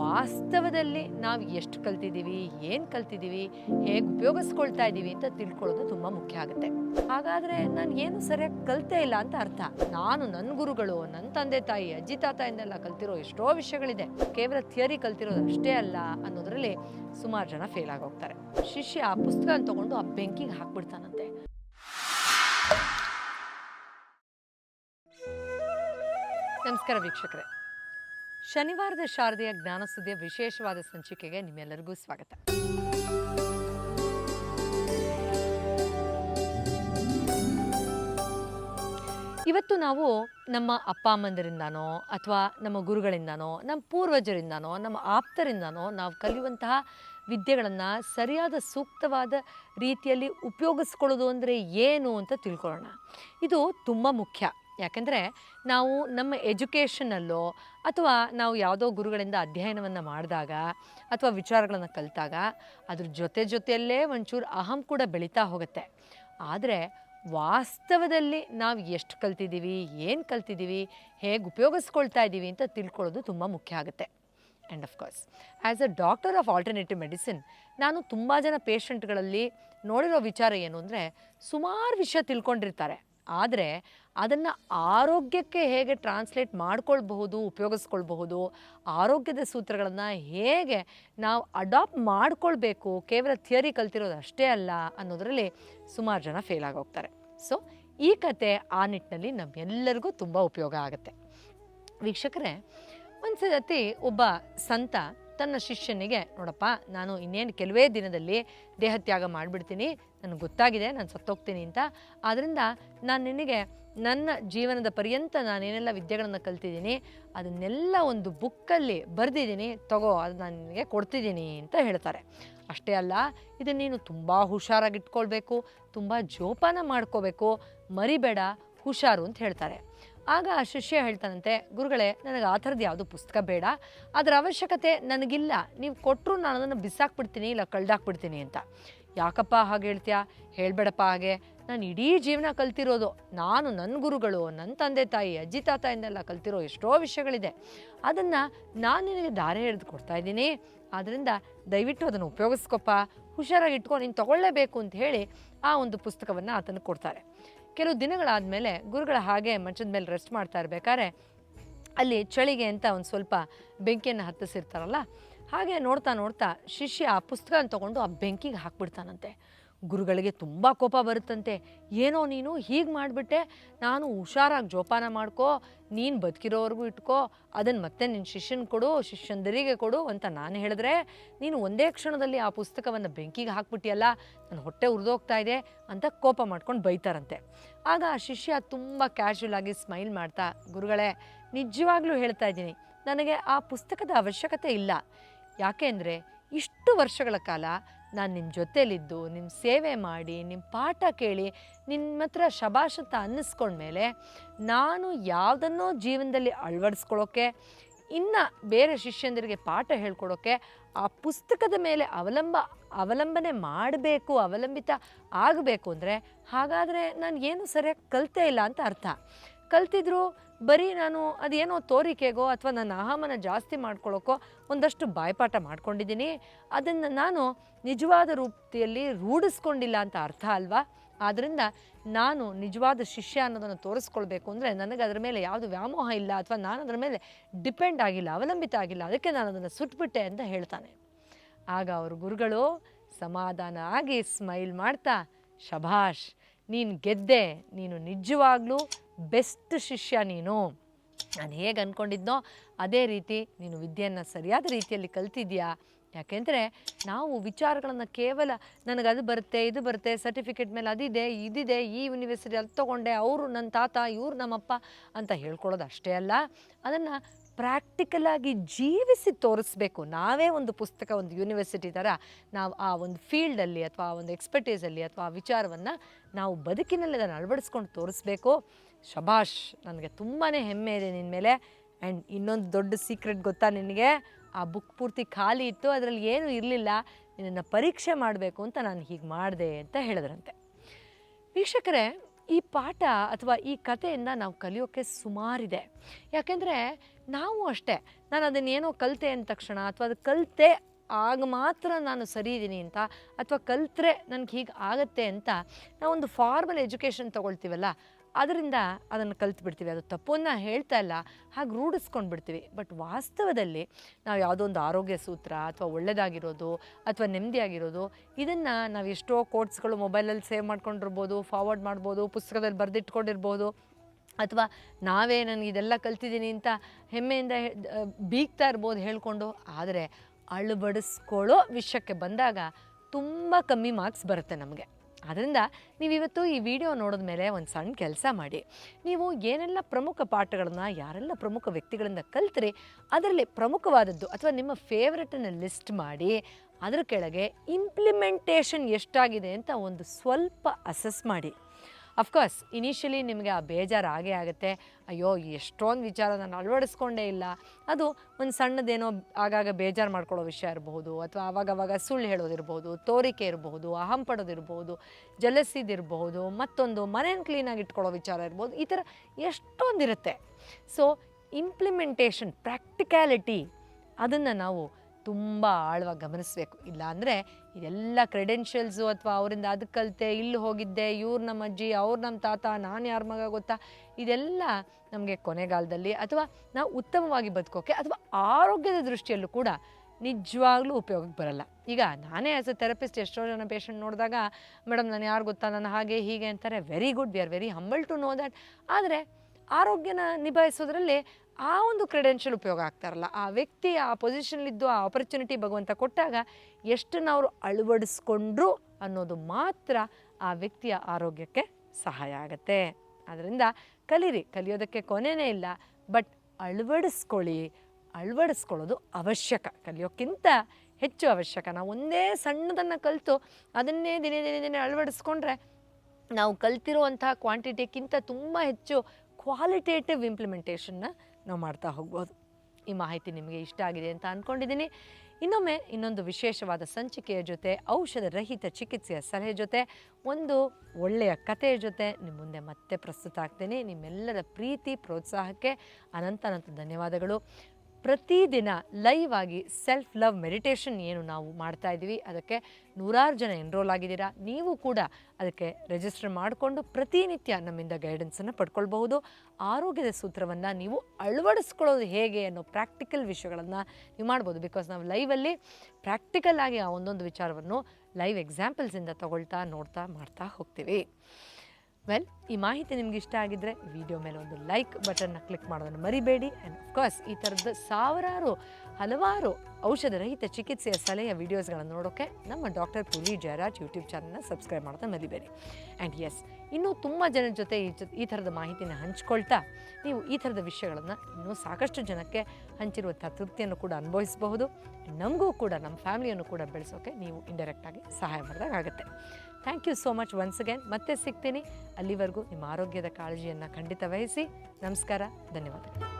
ವಾಸ್ತವದಲ್ಲಿ ನಾವು ಎಷ್ಟು ಕಲ್ತಿದ್ದೀವಿ, ಏನು ಕಲ್ತಿದ್ದೀವಿ, ಹೇಗೆ ಉಪಯೋಗಿಸ್ಕೊಳ್ತಾ ಇದ್ದೀವಿ ಅಂತ ತಿಳ್ಕೊಳ್ಳೋದು ತುಂಬ ಮುಖ್ಯ ಆಗುತ್ತೆ. ಹಾಗಾದರೆ ನಾನು ಏನು ಸರಿಯಾಗಿ ಕಲ್ತೇ ಇಲ್ಲ ಅಂತ ಅರ್ಥ. ನಾನು ನನ್ನ ಗುರುಗಳು ನನ್ನ ತಂದೆ ತಾಯಿ, ಅಜ್ಜಿ ತಾತಾಯಿಂದೆಲ್ಲ ಕಲ್ತಿರೋ ಎಷ್ಟೋ ವಿಷಯಗಳಿದೆ. ಕೇವಲ ಥಿಯರಿ ಕಲ್ತಿರೋದು ಅಷ್ಟೇ ಅಲ್ಲ ಅನ್ನೋದರಲ್ಲಿ ಸುಮಾರು ಜನ ಫೇಲ್ ಆಗೋಗ್ತಾರೆ. ಶಿಷ್ಯ ಆ ಪುಸ್ತಕ ತಗೊಂಡು ಆ ಬೆಂಕಿಗೆ ಹಾಕ್ಬಿಡ್ತಾನಂತೆ. ನಮಸ್ಕಾರ ವೀಕ್ಷಕರೇ. ಶನಿವಾರದ ಶಾರದೆಯ ಜ್ಞಾನಸುದ್ದಿಯ ವಿಶೇಷವಾದ ಸಂಚಿಕೆಗೆ ನಿಮ್ಮೆಲ್ಲರಿಗೂ ಸ್ವಾಗತ. ಇವತ್ತು ನಾವು ನಮ್ಮ ಅಪ್ಪ ಅಮ್ಮಂದರಿಂದನೋ ಅಥವಾ ನಮ್ಮ ಗುರುಗಳಿಂದನೋ, ನಮ್ಮ ಪೂರ್ವಜರಿಂದನೋ, ನಮ್ಮ ಆಪ್ತರಿಂದನೋ ನಾವು ಕಲಿಯುವಂತಹ ವಿದ್ಯೆಗಳನ್ನು ಸರಿಯಾದ ಸೂಕ್ತವಾದ ರೀತಿಯಲ್ಲಿ ಉಪಯೋಗಿಸ್ಕೊಳ್ಳೋದು ಅಂದರೆ ಏನು ಅಂತ ತಿಳ್ಕೊಳ್ಳೋಣ. ಇದು ತುಂಬ ಮುಖ್ಯ. ಯಾಕೆಂದರೆ ನಾವು ನಮ್ಮ ಎಜುಕೇಷನಲ್ಲೋ ಅಥವಾ ನಾವು ಯಾವುದೋ ಗುರುಗಳಿಂದ ಅಧ್ಯಯನವನ್ನು ಮಾಡಿದಾಗ ಅಥವಾ ವಿಚಾರಗಳನ್ನು ಕಲಿತಾಗ ಅದ್ರ ಜೊತೆ ಜೊತೆಯಲ್ಲೇ ಒಂಚೂರು ಅಹಂ ಕೂಡ ಬೆಳೀತಾ ಹೋಗುತ್ತೆ. ಆದರೆ ವಾಸ್ತವದಲ್ಲಿ ನಾವು ಎಷ್ಟು ಕಲ್ತಿದ್ದೀವಿ ಏನು ಕಲ್ತಿದ್ದೀವಿ ಹೇಗೆ ಉಪಯೋಗಿಸ್ಕೊಳ್ತಾ ಇದ್ದೀವಿ ಅಂತ ತಿಳ್ಕೊಳ್ಳೋದು ತುಂಬ ಮುಖ್ಯ ಆಗುತ್ತೆ. And of course as a doctor of alternative medicine ನಾನು ತುಂಬ ಜನ ಪೇಷಂಟ್ಗಳಲ್ಲಿ ನೋಡಿರೋ ವಿಚಾರ ಏನು ಅಂದರೆ ಸುಮಾರು ವಿಷಯ ತಿಳ್ಕೊಂಡಿರ್ತಾರೆ. ಆದರೆ ಅದನ್ನು ಆರೋಗ್ಯಕ್ಕೆ ಹೇಗೆ ಟ್ರಾನ್ಸ್ಲೇಟ್ ಮಾಡ್ಕೊಳ್ಬಹುದು, ಉಪಯೋಗಿಸ್ಕೊಳ್ಬಹುದು, ಆರೋಗ್ಯದ ಸೂತ್ರಗಳನ್ನು ಹೇಗೆ ನಾವು ಅಡಾಪ್ಟ್ ಮಾಡ್ಕೊಳ್ಬೇಕು, ಕೇವಲ ಥಿಯರಿ ಕಲ್ತಿರೋದು ಅಷ್ಟೇ ಅಲ್ಲ ಅನ್ನೋದರಲ್ಲಿ ಸುಮಾರು ಜನ ಫೇಲ್ ಆಗೋಗ್ತಾರೆ ಸೊ ಈ ಕತೆ ಆ ನಿಟ್ಟಿನಲ್ಲಿ ನಮ್ಮೆಲ್ಲರಿಗೂ ತುಂಬ ಉಪಯೋಗ ಆಗುತ್ತೆ. ವೀಕ್ಷಕರೇ ಒಂದು ಸತಿ ಒಬ್ಬ ಸಂತ ತನ್ನ ಶಿಷ್ಯನಿಗೆ, ನೋಡಪ್ಪ, ನಾನು ಇನ್ನೇನು ಕೆಲವೇ ದಿನದಲ್ಲಿ ದೇಹತ್ಯಾಗ ಮಾಡಿಬಿಡ್ತೀನಿ ನನಗೆ ಗೊತ್ತಾಗಿದೆ, ನಾನು ಸತ್ತೋಗ್ತೀನಿ ಅಂತ. ಆದ್ದರಿಂದ ನಾನು ನಿನಗೆ ನನ್ನ ಜೀವನದ ಪರ್ಯಂತ ನಾನೇನೆಲ್ಲ ವಿದ್ಯೆಗಳನ್ನು ಕಲ್ತಿದ್ದೀನಿ, ಅದನ್ನೆಲ್ಲ ಒಂದು ಬುಕ್ಕಲ್ಲಿ ಬರೆದಿದ್ದೀನಿ, ತಗೋ, ಅದು ನಾನು ನಿನಗೆ ಕೊಡ್ತಿದ್ದೀನಿ ಅಂತ ಹೇಳ್ತಾರೆ. ಅಷ್ಟೇ ಅಲ್ಲ ಇದನ್ನು ನೀನು ತುಂಬ ಹುಷಾರಾಗಿಟ್ಕೊಳ್ಬೇಕು, ತುಂಬ ಜೋಪಾನ ಮಾಡ್ಕೋಬೇಕು, ಮರಿಬೇಡ, ಹುಷಾರು ಅಂತ ಹೇಳ್ತಾರೆ. ಆಗ ಆ ಶಿಷ್ಯ ಹೇಳ್ತಾನಂತೆ, ಗುರುಗಳೇ, ನನಗೆ ಆ ಥರದ್ದು ಯಾವುದು ಪುಸ್ತಕ ಬೇಡ, ಅದರ ಅವಶ್ಯಕತೆ ನನಗಿಲ್ಲ, ನೀವು ಕೊಟ್ಟರು ನಾನು ಅದನ್ನು ಬಿಸಾಕ್ಬಿಡ್ತೀನಿ ಇಲ್ಲ ಕಳ್ದಾಕ್ಬಿಡ್ತೀನಿ ಅಂತ. ಯಾಕಪ್ಪ ಹಾಗೆ ಹೇಳ್ತೀಯಾ? ಹೇಳಬೇಡಪ್ಪ ಹಾಗೆ. ನಾನು ಇಡೀ ಜೀವನ ಕಲ್ತಿರೋದು ನಾನು ನನ್ನ ಗುರುಗಳು ನನ್ನ ತಂದೆ ತಾಯಿ, ಅಜ್ಜಿ, ತಾತ ಎಂದೆಲ್ಲ ಕಲ್ತಿರೋ ಎಷ್ಟೋ ವಿಷಯಗಳಿದೆ. ಅದನ್ನು ನಾನು ನಿನಗೆ ದಾರೆ ಎಳೆದು ಕೊಡ್ತಾ ಇದ್ದೀನಿ. ಆದ್ದರಿಂದ ದಯವಿಟ್ಟು ಅದನ್ನು ಉಪಯೋಗಿಸ್ಕೊಪ್ಪ. ಹುಷಾರಾಗಿ ಇಟ್ಕೊಂಡು ನೀನು ತಗೊಳ್ಳೇಬೇಕು ಅಂತ ಹೇಳಿ ಆ ಒಂದು ಪುಸ್ತಕವನ್ನು ಆತನಿಗೆ ಕೊಡ್ತಾರೆ. ಕೆಲವು ದಿನಗಳಾದಮೇಲೆ ಗುರುಗಳ ಹಾಗೆ ಮಂಚದ ಮೇಲೆ ರೆಸ್ಟ್ ಮಾಡ್ತಾ ಇರ್ಬೇಕಾದ್ರೆ ಅಲ್ಲಿ ಚಳಿಗೆ ಅಂತ ಒಂದು ಸ್ವಲ್ಪ ಬೆಂಕಿಯನ್ನು ಹತ್ತಿಸಿರ್ತಾರಲ್ಲ ಹಾಗೆ ನೋಡ್ತಾ ನೋಡ್ತಾ ಶಿಷ್ಯ ಆ ಪುಸ್ತಕನ ತಗೊಂಡು ಆ ಬೆಂಕಿಗೆ ಹಾಕ್ಬಿಡ್ತಾನಂತೆ. ಗುರುಗಳಿಗೆ ತುಂಬ ಕೋಪ ಬರುತ್ತಂತೆ. ಏನೋ ನೀನು ಹೀಗೆ ಮಾಡಿಬಿಟ್ಟೆ, ನಾನು ಹುಷಾರಾಗಿ ಜೋಪಾನ ಮಾಡ್ಕೋ, ನೀನು ಬದುಕಿರೋವರೆಗೂ ಇಟ್ಕೋ ಅದನ್ನು ಮತ್ತೆ ನಿನ್ನ ಶಿಷ್ಯನ ಕೊಡು, ಶಿಷ್ಯಂದರಿಗೆ ಕೊಡು ಅಂತ ನಾನು ಹೇಳಿದ್ರೆ, ನೀನು ಒಂದೇ ಕ್ಷಣದಲ್ಲಿ ಆ ಪುಸ್ತಕವನ್ನು ಬೆಂಕಿಗೆ ಹಾಕ್ಬಿಟ್ಟಿಯಲ್ಲ ನನ್ನ ಹೊಟ್ಟೆ ಉರಿದೋಗ್ತಾ ಇದೆ ಅಂತ ಕೋಪ ಮಾಡ್ಕೊಂಡು ಬೈತಾರಂತೆ. ಆಗ ಆ ಶಿಷ್ಯ ತುಂಬ ಕ್ಯಾಶುವಲ್ ಆಗಿ ಸ್ಮೈಲ್ ಮಾಡ್ತಾ, ಗುರುಗಳೇ, ನಿಜವಾಗ್ಲೂ ಹೇಳ್ತಾ ಇದ್ದೀನಿ, ನನಗೆ ಆ ಪುಸ್ತಕದ ಅವಶ್ಯಕತೆ ಇಲ್ಲ. ಯಾಕೆ ಅಂದರೆ ಇಷ್ಟು ವರ್ಷಗಳ ಕಾಲ ನಾನು ನಿಮ್ಮ ಜೊತೆಲಿದ್ದು ನಿಮ್ಮ ಸೇವೆ ಮಾಡಿ ನಿಮ್ಮ ಪಾಠ ಕೇಳಿ ನಿಮ್ಮ ಹತ್ರ ಶಬಾಶತ ಅನ್ನಿಸ್ಕೊಂಡ್ಮೇಲೆ ನಾನು ಯಾವುದನ್ನೋ ಜೀವನದಲ್ಲಿ ಅಳವಡಿಸ್ಕೊಳ್ಳೋಕ್ಕೆ ಇನ್ನು ಬೇರೆ ಶಿಷ್ಯಂದರಿಗೆ ಪಾಠ ಹೇಳ್ಕೊಡೋಕ್ಕೆ ಆ ಪುಸ್ತಕದ ಮೇಲೆ ಅವಲಂಬ, ಅವಲಂಬನೆ ಮಾಡಬೇಕು, ಅವಲಂಬಿತ ಆಗಬೇಕು ಅಂದರೆ ಹಾಗಾದರೆ ನಾನು ಏನು ಸರಿಯಾಗಿ ಕಲ್ತೇ ಇಲ್ಲ ಅಂತ ಅರ್ಥ. ಕಲ್ತಿದ್ರು, ಬರೀ ನಾನು ಅದೇನೋ ತೋರಿಕೆಗೋ ಅಥವಾ ನನ್ನ ಆಹಾಮನ ಜಾಸ್ತಿ ಮಾಡ್ಕೊಳ್ಳೋಕ್ಕೋ ಒಂದಷ್ಟು ಬಾಯ್ಪಾಠ ಮಾಡ್ಕೊಂಡಿದ್ದೀನಿ. ಅದನ್ನು ನಾನು ನಿಜವಾದ ರೂಪದಲ್ಲಿ ರೂಢಿಸ್ಕೊಂಡಿಲ್ಲ ಅಂತ ಅರ್ಥ ಅಲ್ವಾ? ಆದ್ದರಿಂದ ನಾನು ನಿಜವಾದ ಶಿಷ್ಯ ಅನ್ನೋದನ್ನು ತೋರಿಸ್ಕೊಳ್ಬೇಕು ಅಂದರೆ ನನಗೆ ಅದರ ಮೇಲೆ ಯಾವುದು ವ್ಯಾಮೋಹ ಇಲ್ಲ ಅಥವಾ ನಾನು ಅದರ ಮೇಲೆ ಡಿಪೆಂಡ್ ಆಗಿಲ್ಲ, ಅವಲಂಬಿತ ಆಗಿಲ್ಲ. ಅದಕ್ಕೆ ನಾನು ಅದನ್ನು ಸುಟ್ಬಿಟ್ಟೆ ಅಂತ ಹೇಳ್ತಾನೆ. ಆಗ ಅವ್ರ ಗುರುಗಳು ಸಮಾಧಾನ ಆಗಿ ಸ್ಮೈಲ್ ಮಾಡ್ತಾ, ಶಭಾಷ್ ನೀನು ಗೆದ್ದೆ, ನೀನು ನಿಜವಾಗ್ಲೂ ಬೆಸ್ಟ್ ಶಿಷ್ಯ ನೀನು. ನಾನು ಹೇಗೆ ಅಂದ್ಕೊಂಡಿದ್ನೋ ಅದೇ ರೀತಿ ನೀನು ವಿದ್ಯೆಯನ್ನು ಸರಿಯಾದ ರೀತಿಯಲ್ಲಿ ಕಲ್ತಿದ್ಯಾ? ಯಾಕೆಂದರೆ ನಾವು ವಿಚಾರಗಳನ್ನು ಕೇವಲ ನನಗೆ ಅದು ಬರುತ್ತೆ, ಇದು ಬರುತ್ತೆ, ಸರ್ಟಿಫಿಕೇಟ್ ಮೇಲೆ ಅದಿದೆ, ಇದಿದೆ, ಈ ಯೂನಿವರ್ಸಿಟಿ ಅಲ್ಲಿ ತೊಗೊಂಡೆ, ಅವರು ನನ್ನ ತಾತ, ಇವ್ರು ನಮ್ಮಪ್ಪ ಅಂತ ಹೇಳ್ಕೊಳ್ಳೋದು ಅಷ್ಟೇ ಅಲ್ಲ. ಅದನ್ನು ಪ್ರಾಕ್ಟಿಕಲಾಗಿ ಜೀವಿಸಿ ತೋರಿಸ್ಬೇಕು. ನಾವೇ ಒಂದು ಪುಸ್ತಕ, ಒಂದು ಯೂನಿವರ್ಸಿಟಿ ಥರ ನಾವು ಆ ಒಂದು ಫೀಲ್ಡಲ್ಲಿ ಅಥವಾ ಆ ಒಂದು ಎಕ್ಸ್ಪರ್ಟೀಸಲ್ಲಿ ಅಥವಾ ಆ ವಿಚಾರವನ್ನು ನಾವು ಬದುಕಿನಲ್ಲಿ ಅದನ್ನು ಅಳವಡಿಸ್ಕೊಂಡು ತೋರಿಸ್ಬೇಕು. ಶಬಾಷ್ ನನಗೆ ತುಂಬಾ ಹೆಮ್ಮೆ ಇದೆ ನಿನ್ನ ಮೇಲೆ. ಆ್ಯಂಡ್ ಇನ್ನೊಂದು ದೊಡ್ಡ ಸೀಕ್ರೆಟ್ ಗೊತ್ತಾ ನಿನಗೆ? ಆ ಬುಕ್ ಪೂರ್ತಿ ಖಾಲಿ ಇತ್ತು, ಅದರಲ್ಲಿ ಏನೂ ಇರಲಿಲ್ಲ. ನಿನ್ನನ್ನು ಪರೀಕ್ಷೆ ಮಾಡಬೇಕು ಅಂತ ನಾನು ಹೀಗೆ ಮಾಡಿದೆ ಅಂತ ಹೇಳಿದ್ರಂತೆ. ವೀಕ್ಷಕರೇ ಈ ಪಾಠ ಅಥವಾ ಈ ಕಥೆಯಿಂದ ನಾವು ಕಲಿಯೋಕ್ಕೆ ಸುಮಾರಿದೆ. ಯಾಕೆಂದರೆ ನಾವು ಅಷ್ಟೇ, ನಾನು ಅದನ್ನೇನೋ ಕಲಿತೆ ಅಂದ ತಕ್ಷಣ ಅಥವಾ ಅದು ಕಲಿತೆ ಆಗ ಮಾತ್ರ ನಾನು ಸರಿ ಇದ್ದೀನಿ ಅಂತ ಅಥವಾ ಕಲ್ತ್ರೆ ನನಗೆ ಹೀಗೆ ಆಗತ್ತೆ ಅಂತ ನಾವೊಂದು ಫಾರ್ಮಲ್ ಎಜುಕೇಷನ್ ತೊಗೊಳ್ತೀವಲ್ಲ ಅದರಿಂದ ಅದನ್ನು ಕಲ್ತು ಬಿಡ್ತೀವಿ ಅದು ತಪ್ಪನ್ನು ಹೇಳ್ತಾ ಇಲ್ಲ. ಹಾಗೆ ರೂಢಿಸ್ಕೊಂಡು ಬಿಡ್ತೀವಿ. ಬಟ್ ವಾಸ್ತವದಲ್ಲಿ ನಾವು ಯಾವುದೋ ಒಂದು ಆರೋಗ್ಯ ಸೂತ್ರ ಅಥವಾ ಒಳ್ಳೆಯದಾಗಿರೋದು ಅಥವಾ ನೆಮ್ಮದಿಯಾಗಿರೋದು, ಇದನ್ನು ನಾವು ಎಷ್ಟೋ ಕೋಟ್ಸ್ಗಳು ಮೊಬೈಲಲ್ಲಿ ಸೇವ್ ಮಾಡ್ಕೊಂಡಿರ್ಬೋದು, ಫಾರ್ವರ್ಡ್ ಮಾಡ್ಬೋದು, ಪುಸ್ತಕದಲ್ಲಿ ಬರೆದಿಟ್ಕೊಂಡಿರ್ಬೋದು. ಅಥವಾ ನಾವೇ ನನಗೆ ಇದೆಲ್ಲ ಕಲ್ತಿದ್ದೀನಿ ಅಂತ ಹೆಮ್ಮೆಯಿಂದ ಬೀಗ್ತಾ ಇರ್ಬೋದು ಹೇಳ್ಕೊಂಡು. ಆದರೆ ಅಳುಬಡಿಸ್ಕೊಳ್ಳೋ ವಿಷಯಕ್ಕೆ ಬಂದಾಗ ತುಂಬ ಕಮ್ಮಿ ಮಾರ್ಕ್ಸ್ ಬರುತ್ತೆ ನಮಗೆ. ಆದ್ದರಿಂದ ನೀವಿವತ್ತು ಈ ವಿಡಿಯೋ ನೋಡಿದ ಮೇಲೆ ಒಂದು ಸಣ್ಣ ಕೆಲಸ ಮಾಡಿ. ನೀವು ಏನೆಲ್ಲ ಪ್ರಮುಖ ಪಾಠಗಳನ್ನು ಯಾರೆಲ್ಲ ಪ್ರಮುಖ ವ್ಯಕ್ತಿಗಳಿಂದ ಕಲ್ತ್ರಿ, ಅದರಲ್ಲಿ ಪ್ರಮುಖವಾದದ್ದು ಅಥವಾ ನಿಮ್ಮ ಫೇವ್ರೆಟನ್ನು ಲಿಸ್ಟ್ ಮಾಡಿ, ಅದರ ಕೆಳಗೆ ಇಂಪ್ಲಿಮೆಂಟೇಷನ್ ಎಷ್ಟಾಗಿದೆ ಅಂತ ಒಂದು ಸ್ವಲ್ಪ ಅಸೆಸ್ ಮಾಡಿ. ಅಫ್ಕೋರ್ಸ್ ಇನಿಷಿಯಲಿ ನಿಮಗೆ ಆ ಬೇಜಾರು ಆಗೇ ಆಗುತ್ತೆ. ಅಯ್ಯೋ ಎಷ್ಟೊಂದು ವಿಚಾರ ನಾನು ಅಳವಡಿಸ್ಕೊಂಡೇ ಇಲ್ಲ. ಅದು ಒಂದು ಸಣ್ಣದೇನೋ ಆಗಾಗ ಬೇಜಾರು ಮಾಡ್ಕೊಳ್ಳೋ ವಿಷಯ ಇರಬಹುದು ಅಥವಾ ಆವಾಗವಾಗ ಸುಳ್ಳು ಹೇಳೋದಿರ್ಬೋದು ತೋರಿಕೆ ಇರಬಹುದು, ಅಹಂ ಪಡೋದಿರ್ಬೋದು ಜಲಸಿದಿರಬಹುದು ಮತ್ತೊಂದು ಮನೇನ ಕ್ಲೀನಾಗಿ ಇಟ್ಕೊಳ್ಳೋ ವಿಚಾರ ಇರ್ಬೋದು ಈ ಥರ ಎಷ್ಟೊಂದಿರುತ್ತೆ. ಸೊ ಇಂಪ್ಲಿಮೆಂಟೇಷನ್ ಪ್ರಾಕ್ಟಿಕ್ಯಾಲಿಟಿ ಅದನ್ನು ನಾವು ತುಂಬ ಆಳವಾಗಿ ಗಮನಿಸಬೇಕು. ಇಲ್ಲಾಂದರೆ ಇದೆಲ್ಲ ಕ್ರೆಡೆನ್ಷಿಯಲ್ಸು ಅಥವಾ ಅವರಿಂದ ಅದು ಕಲಿತೆ ಇಲ್ಲಿ ಹೋಗಿದ್ದೆ, ಇವ್ರು ನಮ್ಮ ಅಜ್ಜಿ, ಅವ್ರು ನಮ್ಮ ತಾತ, ನಾನು ಯಾರ ಮಗ ಗೊತ್ತಾ? ಇದೆಲ್ಲ ನಮಗೆ ಕೊನೆಗಾಲದಲ್ಲಿ ಅಥವಾ ನಾವು ಉತ್ತಮವಾಗಿ ಬದುಕೋಕೆ ಅಥವಾ ಆರೋಗ್ಯದ ದೃಷ್ಟಿಯಲ್ಲೂ ಕೂಡ ನಿಜವಾಗ್ಲೂ ಉಪಯೋಗಕ್ಕೆ ಬರಲ್ಲ. ಈಗ ನಾನೇ ಆ್ಯಸ್ ಅ ಥೆರಪಿಸ್ಟ್ ಎಷ್ಟೋ ಜನ ಪೇಷಂಟ್ ನೋಡಿದಾಗ, ಮೇಡಮ್, ನಾನು ಯಾರು ಗೊತ್ತಾ? ನಾನು ಹಾಗೆ ಹೀಗೆ ಅಂತಾರೆ. Very good we are very humble to know that ಆದರೆ ಆರೋಗ್ಯನ ನಿಭಾಯಿಸೋದ್ರಲ್ಲಿ ಆ ಒಂದು ಕ್ರೆಡೆನ್ಷಿಯಲ್ ಉಪಯೋಗ ಆಗ್ತಾರಲ್ಲ. ಆ ವ್ಯಕ್ತಿ ಆ ಪೊಸಿಷನ್ಲಿದ್ದು ಆ ಆಪರ್ಚುನಿಟಿ ಭಗವಂತ ಕೊಟ್ಟಾಗ ಎಷ್ಟನ್ನು ಅವರು ಅಳವಡಿಸ್ಕೊಂಡ್ರು ಅನ್ನೋದು ಮಾತ್ರ ಆ ವ್ಯಕ್ತಿಯ ಆರೋಗ್ಯಕ್ಕೆ ಸಹಾಯ ಆಗುತ್ತೆ. ಅದರಿಂದ ಕಲೀರಿ. ಕಲಿಯೋದಕ್ಕೆ ಕೊನೆಯೇ ಇಲ್ಲ. ಬಟ್ ಅಳವಡಿಸ್ಕೊಳ್ಳಿ. ಅಳವಡಿಸ್ಕೊಳ್ಳೋದು ಅವಶ್ಯಕ. ಕಲಿಯೋಕ್ಕಿಂತ ಹೆಚ್ಚು ಅವಶ್ಯಕ. ನಾವು ಒಂದೇ ಸಣ್ಣದನ್ನು ಕಲಿತು ಅದನ್ನೇ ದಿನೇ ದಿನೇ ದಿನೇ ಅಳವಡಿಸ್ಕೊಂಡ್ರೆ ನಾವು ಕಲ್ತಿರುವಂತಹ ಕ್ವಾಂಟಿಟಿಗಿಂತ ತುಂಬ ಹೆಚ್ಚು ಕ್ವಾಲಿಟೇಟಿವ್ ಇಂಪ್ಲಿಮೆಂಟೇಷನ್ನ ನಾವು ಮಾಡ್ತಾ ಹೋಗ್ಬೋದು. ಈ ಮಾಹಿತಿ ನಿಮಗೆ ಇಷ್ಟ ಆಗಿದೆ ಅಂತ ಅಂದ್ಕೊಂಡಿದ್ದೀನಿ ಇನ್ನೊಮ್ಮೆ ಇನ್ನೊಂದು ವಿಶೇಷವಾದ ಸಂಚಿಕೆಯ ಜೊತೆ, ಔಷಧ ರಹಿತ ಚಿಕಿತ್ಸೆಯ ಸಲಹೆ ಜೊತೆ, ಒಂದು ಒಳ್ಳೆಯ ಕಥೆಯ ಜೊತೆ ನಿಮ್ಮ ಮುಂದೆ ಮತ್ತೆ ಪ್ರಸ್ತುತ ಆಗ್ತೇನೆ. ನಿಮ್ಮೆಲ್ಲರ ಪ್ರೀತಿ, ಪ್ರೋತ್ಸಾಹಕ್ಕೆ ಅನಂತ ಅನಂತ ಧನ್ಯವಾದಗಳು. ಪ್ರತಿದಿನ ಲೈವ್ ಆಗಿ ಸೆಲ್ಫ್ ಲವ್ ಮೆಡಿಟೇಷನ್ ಏನು ನಾವು ಮಾಡ್ತಾ ಇದ್ದೀವಿ. ಅದಕ್ಕೆ ನೂರಾರು ಜನ ಎನ್ರೋಲ್ ಆಗಿದ್ದೀರಾ. ನೀವು ಕೂಡ ಅದಕ್ಕೆ ರಿಜಿಸ್ಟರ್ ಮಾಡಿಕೊಂಡು ಪ್ರತಿನಿತ್ಯ ನಮ್ಮಿಂದ ಗೈಡೆನ್ಸನ್ನು ಪಡ್ಕೊಳ್ಬಹುದು. ಆರೋಗ್ಯದ ಸೂತ್ರವನ್ನು ನೀವು ಅಳವಡಿಸ್ಕೊಳ್ಳೋದು ಹೇಗೆ ಅನ್ನೋ ಪ್ರಾಕ್ಟಿಕಲ್ ವಿಷಯಗಳನ್ನು ನೀವು ಮಾಡ್ಬೋದು. ಬಿಕಾಸ್ ನಾವು ಲೈವಲ್ಲಿ ಪ್ರಾಕ್ಟಿಕಲ್ ಆಗಿ ಆ ಒಂದೊಂದು ವಿಚಾರವನ್ನು ಲೈವ್ ಎಕ್ಸಾಂಪಲ್ಸಿಂದ ತಗೊಳ್ತಾ, ನೋಡ್ತಾ, ಮಾಡ್ತಾ ಹೋಗ್ತೀವಿ. ವೆಲ್ ಈ ಮಾಹಿತಿ ನಿಮ್ಗೆ ಇಷ್ಟ ಆಗಿದ್ರೆ ವಿಡಿಯೋ ಮೇಲೆ ಒಂದು ಲೈಕ್ ಬಟನ್ನ ಕ್ಲಿಕ್ ಮಾಡೋದನ್ನು ಮರಿಬೇಡಿ. ಆ್ಯಂಡ್ ಅಫ್ಕೋರ್ಸ್ ಈ ಥರದ ಸಾವಿರಾರು, ಹಲವಾರು ಔಷಧ ರಹಿತ ಚಿಕಿತ್ಸೆಯ ಸಲಹೆಯ ವೀಡಿಯೋಸ್ಗಳನ್ನು ನೋಡೋಕ್ಕೆ ನಮ್ಮ ಡಾಕ್ಟರ್ ಪುಲಿ ಜಯರಾಜ್ ಯೂಟ್ಯೂಬ್ ಚಾನಲ್ನ ಸಬ್ಸ್ಕ್ರೈಬ್ ಮಾಡೋದನ್ನ ಮರಿಬೇಡಿ. ಆ್ಯಂಡ್ ಎಸ್ ಇನ್ನೂ ತುಂಬ ಜನರ ಜೊತೆ ಈ ಜೊ, ಈ ಥರದ ಮಾಹಿತಿನ ಹಂಚ್ಕೊಳ್ತಾ ನೀವು ಈ ಥರದ ವಿಷಯಗಳನ್ನು ಇನ್ನೂ ಸಾಕಷ್ಟು ಜನಕ್ಕೆ ಹಂಚಿರುವಂಥ ತೃಪ್ತಿಯನ್ನು ಕೂಡ ಅನುಭವಿಸಬಹುದು. ನಮಗೂ ಕೂಡ, ನಮ್ಮ ಫ್ಯಾಮಿಲಿಯನ್ನು ಕೂಡ ಬೆಳೆಸೋಕೆ ನೀವು ಇಂಡೈರೆಕ್ಟಾಗಿ ಸಹಾಯ ಮಾಡಿದಾಗ ಆಗುತ್ತೆ thank you so much once again ಮತ್ತೆ ಸಿಗ್ತೀನಿ. ಅಲ್ಲಿವರೆಗೂ ನಿಮ್ಮ ಆರೋಗ್ಯದ ಕಾಳಜಿಯನ್ನು ಖಂಡಿತ ವಹಿಸಿ. ನಮಸ್ಕಾರ. ಧನ್ಯವಾದಗಳು.